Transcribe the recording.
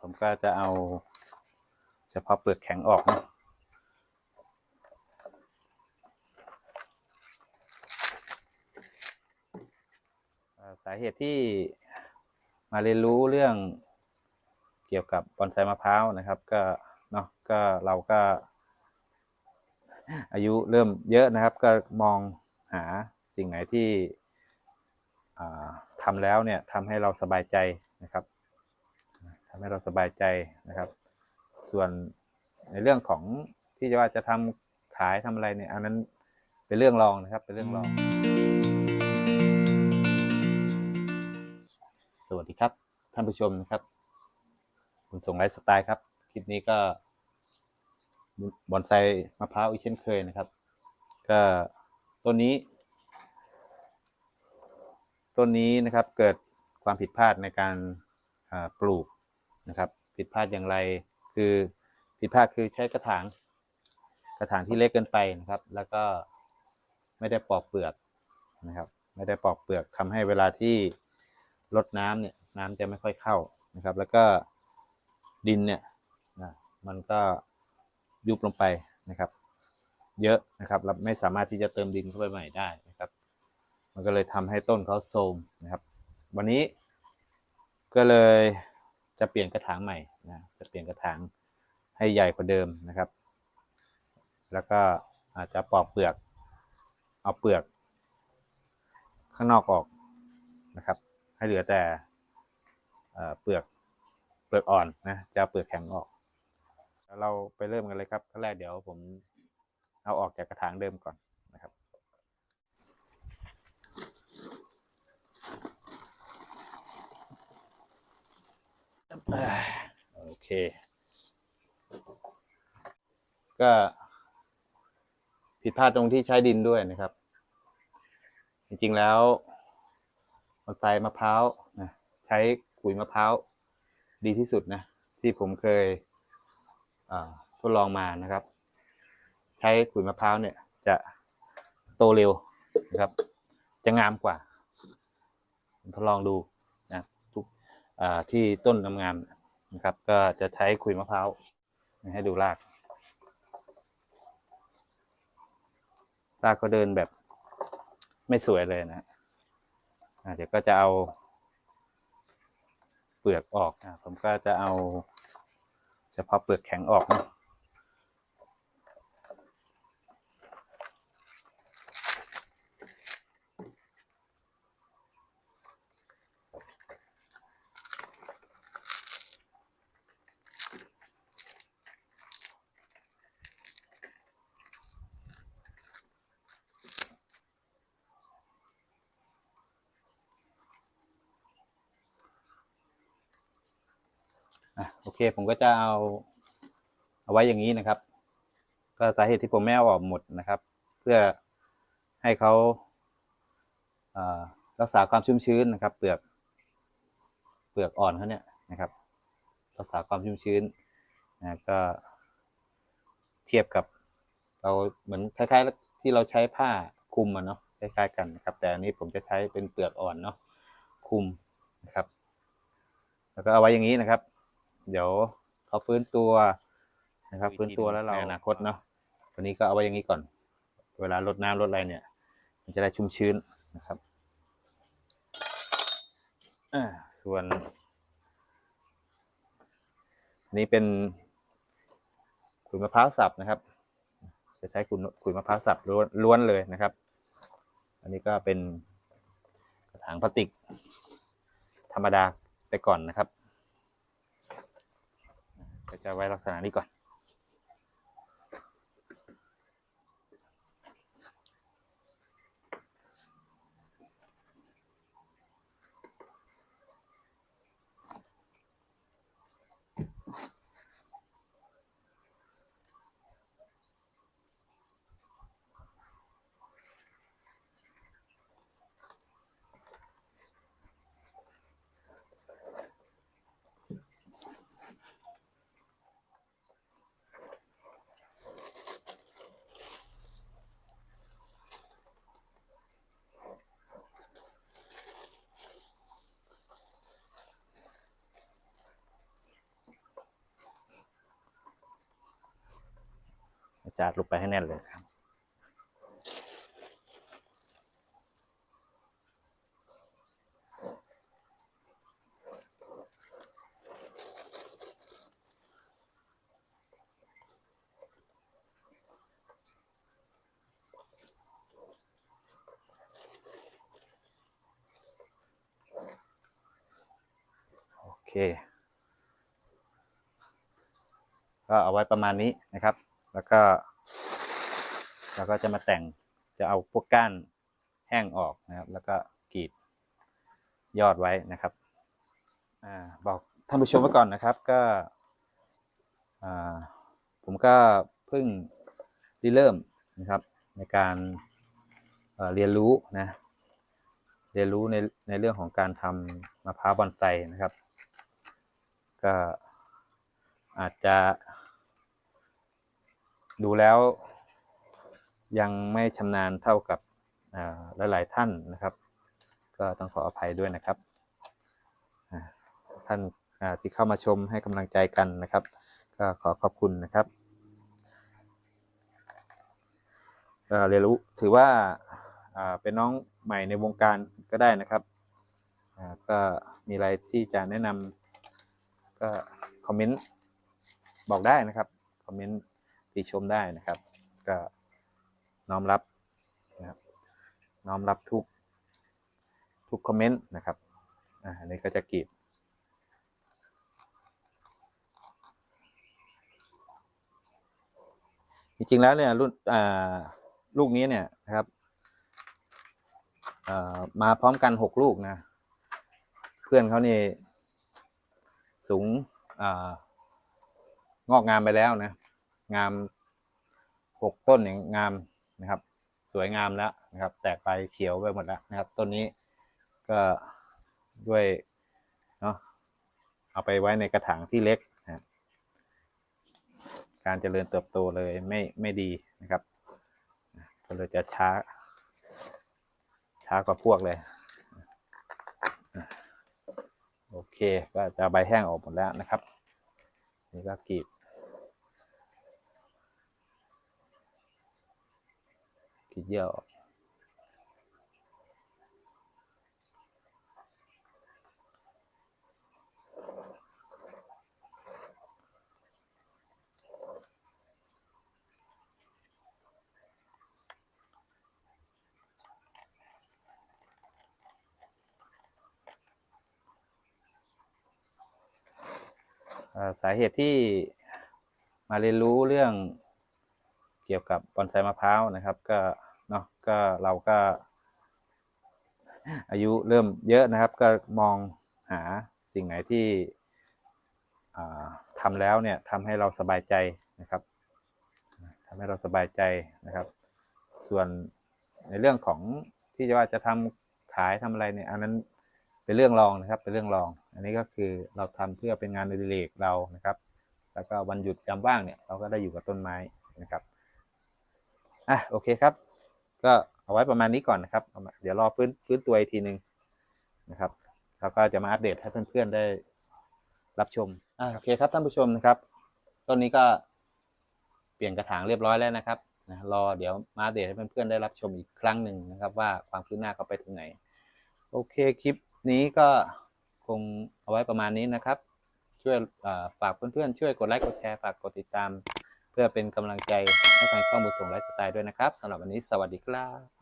ผมก็จะเอาเฉพาะเปลือกแข็งออกนะสาเหตุที่มาเรียนรู้เรื่องเกี่ยวกับบอนไซมะพร้าวนะครับ ก็เนาะก็เราก็ อายุเริ่มเยอะนะครับ ก็มองหาสิ่งไหนที่ทำแล้วเนี่ยทำให้เราสบายใจนะครับ ทำให้เราสบายใจนะครับ ส่วนในเรื่องของที่จะว่าจะทำขายทำอะไรเนี่ยอันนั้นเป็นเรื่องรองนะครับเป็นเรื่องรอง สวัสดีครับ ท่านผู้ชมนะครับคุณส่งไลฟ์สไตล์ครับคลิปนี้ก็บอนไซมะพร้าวอีกเช่นเคยนะครับ ก็ต้นนี้ ต้นนี้นะครับเกิดความผิดพลาดในการปลูก นะครับ ผิดพลาดอย่างไรคือผิดพลาดคือใช้กระถาง กระถางที่เล็กเกินไปนะครับ แล้วก็ไม่ได้ปอกเปลือกนะครับ ไม่ได้ปอกเปลือกทำให้เวลาที่รดน้ำเนี่ยน้ำจะไม่ค่อยเข้านะครับ แล้วก็ดินเนี่ยนะมันก็ยุบลงไปนะครับ เยอะนะครับเราไม่สามารถที่จะเติมดินเข้าไปใหม่ได้นะครับ มันก็เลยทำให้ต้นเขาโทรมนะครับ วันนี้ก็เลย จะเปลี่ยนกระถางใหม่นะจะเปลี่ยนกระถางให้ใหญ่กว่าเดิมนะครับ แล้วก็อาจจะปอกเปลือก เอาเปลือกข้างนอกออกนะครับ ให้เหลือแต่เปลือกเปลือกอ่อนนะจะเเปลือกแข็งออกแล้วเราไปเริ่มกันเลยครับขั้นแรกเดี๋ยวผมเอาออกจากกระถางเดิมก่อนนะครับ อ่า โอเค ก็ผิดพลาดตรงที่ใช้ดินด้วยนะครับ จริงๆแล้วมะไฟมะพร้าวนะใช้ขุยมะพร้าวดีที่สุดนะ ที่ผมเคยทดลองมานะครับ ใช้ขุยมะพร้าวเนี่ย จะโตเร็วนะครับ จะงามกว่า ทดลองดู ที่ต้นงานนะครับ ก็จะใช้ขุยมะพร้าวให้ดูราก รากก็เดินแบบไม่สวยเลยนะเดี๋ยวก็จะเอา เปลือกออกนะผมก็จะเอาเฉพาะเปลือกแข็งออกนะ อะโอเคผมก็จะเอาเอาไว้อย่างนี้นะครับ ก็สาเหตุที่ผมไม่เอาออกหมดนะครับ เพื่อให้เขารักษาความชุ่มชื้นนะครับ เปลือกเปลือกอ่อนเขาเนี่ยนะครับ รักษาความชุ่มชื้นนะก็เทียบกับเราเหมือนคล้ายๆ ที่เราใช้ผ้าคลุมอะเนาะคล้ายๆกันนะครับ แต่อันนี้ผมจะใช้เป็นเปลือกอ่อนเนาะคลุมนะครับ แล้วก็เอาไว้อย่างนี้นะครับ เดี๋ยวเขาฟื้นตัวนะครับ ฟื้นตัวแล้วเราในอนาคตเนาะตัวนี้ก็เอาไว้อย่างนี้ก่อน เวลาลดน้ำลดอะไรเนี่ย มันจะได้ชุ่มชื้นนะครับอ่าส่วนอันนี้เป็นขุยมะพร้าวสับนะครับ จะใช้ขุยขุยมะพร้าวสับล้วนล้วนเลยนะครับ อันนี้ก็เป็นกระถางพลาสติก ธรรมดาไปก่อนนะครับก็ จะไว้ลักษณะนี้ก่อน จาดลงไปให้แน่นเลยครับ โอเค ก็เอาไว้ประมาณนี้นะครับ แล้วก็เราก็จะมาแต่งจะเอาพวกก้านแห้งออกนะครับ แล้วก็กรีดยอดไว้นะครับอบอกท่านผู้ชมไว้ก่อนนะครับ ก็ผมก็เพิ่งริเริ่มนะครับในการเอ่อเรียนรู้นะเรียนรู้ในในเรื่องของการทำมะพร้าวบอนไซนะครับ ก็อาจจะ ดูแล้วยังไม่ชำนาญเท่ากับหลาย ๆ ท่านนะครับ ก็ต้องขออภัยด้วยนะครับ ท่านที่เข้ามาชมให้กำลังใจกันนะครับ ก็ขอขอบคุณนะครับเรียนรู้ถือว่าเป็นน้องใหม่ในวงการก็ได้นะครับก็มีอะไรที่จะแนะนำก็คอมเมนต์บอกได้นะครับ คอมเมนต์ ติชมได้นะครับ ก็น้อมรับนะครับน้อมรับทุกทุกคอมเมนต์นะครับอ่านนี้ก็จะกรีดจริงๆแล้วเนี่ยรุ่นอ่าลูกนี้เนี่ยนะครับอ่ามาพร้อมกันหกลูกนะ เพื่อนเขานี่สูงอ่างอกงามไปแล้วนะ งามหกต้นเนี่ยงงามนะครับ สวยงามแล้วนะครับ แตกใบเขียวไปหมดแล้วนะครับ ต้นนี้ก็ด้วยเนาะเอาไปไว้ในกระถางที่เล็กนะการเจริญเติบโตเลยไม่ไม่ดีนะครับก็เลยจะช้า ช้ากว่าพวกเลยโอเคก็จะใบแห้งออกหมดแล้วนะครับ นี่ก็กรีด กรีดเยื่อออกเอ่อสาเหตุที่มาเรียนรู้เรื่อง กี่ยวกับบอนไซมะพร้าวนะครับ ก็เนาะก็เราก็ อายุเริ่มเยอะนะครับ ก็มองหาสิ่งไหนที่ทำแล้วเนี่ยทำให้เราสบายใจนะครับทำให้เราสบายใจนะครับ ส่วนในเรื่องของที่จะว่าจะทำขายทำอะไรเนี่ยอันนั้นเป็นเรื่องรองนะครับ เป็นเรื่องรอง อันนี้ก็คือเราทำเพื่อเป็นงานอดิเรกเรานะครับ แล้วก็วันหยุดยามว่างเนี่ยเราก็ได้อยู่กับต้นไม้นะครับ อะโอเคครับ ก็เอาไว้ประมาณนี้ก่อนนะครับ เดี๋ยวรอฟื้นฟื้นตัวอีกทีหนึ่งนะครับแล้วก็จะมาอัปเดตให้เพื่อนๆได้รับชมอ่าโอเคครับท่านผู้ชมนะครับ ต้นนี้ก็เปลี่ยนกระถางเรียบร้อยแล้วนะครับนะรอเดี๋ยวมาอัปเดตให้เพื่อนๆได้รับชมอีกครั้งหนึ่งนะครับ ว่าความคืบหน้าเขาไปถึงไหน โอเคคลิปนี้ก็คงเอาไว้ประมาณนี้นะครับ ช่วยฝากเพื่อนๆช่วยกดไลค์กดแชร์ฝากกดติดตาม เพื่อเป็นกำลังใจให้ทางช่องบุญส่งไลฟ์สไตล์ด้วยนะครับสำหรับวันนี้สวัสดีครับ